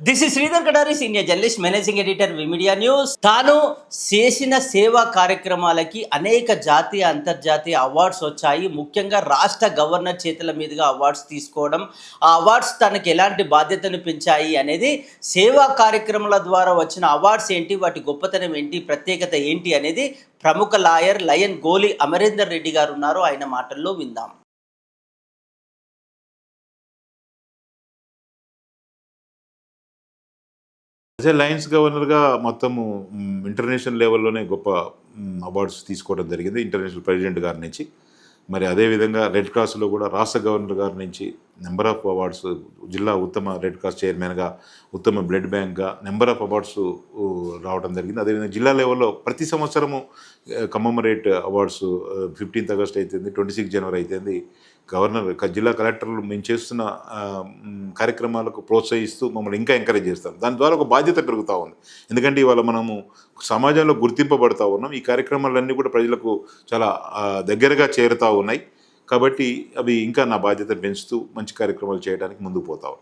This is Sridhar Katari senior journalist managing editor V media news తాను చేసిన సేవా కార్యక్రమాలకి అనేక జాతీయ అంతర్జాతీయ అవార్డ్స్ వచ్చాయి. ముఖ్యంగా రాష్ట్ర గవర్నర్ చేతుల మీదుగా అవార్డ్స్ తీసుకోవడం ఆ అవార్డ్స్ తనకు ఎలాంటి బాధ్యతను పెంచాయి అనేది సేవా కార్యక్రమాల ద్వారా వచ్చిన అవార్డ్స్ ఏంటి వాటి గొప్పతనం ఏంటి ప్రత్యేకత ఏంటి అనేది ప్రముఖ లాయర్ లయన్ గోలి అమరేందర్ రెడ్డి గారు ఉన్నారు. ఆయన మాటల్లో విందాం. అదే లయన్స్ గవర్నర్గా మొత్తము ఇంటర్నేషనల్ లెవెల్లోనే గొప్ప అవార్డ్స్ తీసుకోవడం జరిగింది. ఇంటర్నేషనల్ ప్రెసిడెంట్ గారి నుంచి. మరి అదేవిధంగా రెడ్ క్రాస్లో కూడా రాష్ట్ర గవర్నర్ గారి నుంచి నెంబర్ ఆఫ్ అవార్డ్స్ జిల్లా ఉత్తమ రెడ్ క్రాస్ చైర్మన్గా ఉత్తమ బ్లడ్ బ్యాంక్గా నెంబర్ ఆఫ్ అవార్డ్స్ రావడం జరిగింది. అదేవిధంగా జిల్లా లెవెల్లో ప్రతి సంవత్సరము కమమరేట్ అవార్డ్స్ ఫిఫ్టీన్త్ ఆగస్ట్ అవుతుంది ట్వంటీ సిక్స్ జనవరి అవుతుంది గవర్నర్ జిల్లా కలెక్టర్లు మేము చేస్తున్న కార్యక్రమాలకు ప్రోత్సహిస్తూ మమ్మల్ని ఇంకా ఎంకరేజ్ చేస్తాం దాని ద్వారా ఒక బాధ్యత పెరుగుతూ ఉంది. ఎందుకంటే ఇవాళ మనము సమాజంలో గుర్తింపబడతా ఉన్నాం. ఈ కార్యక్రమాలన్నీ కూడా ప్రజలకు చాలా దగ్గరగా చేరుతూ ఉన్నాయి. కాబట్టి అవి ఇంకా నా బాధ్యత పెంచుతూ మంచి కార్యక్రమాలు చేయడానికి ముందుకు పోతావు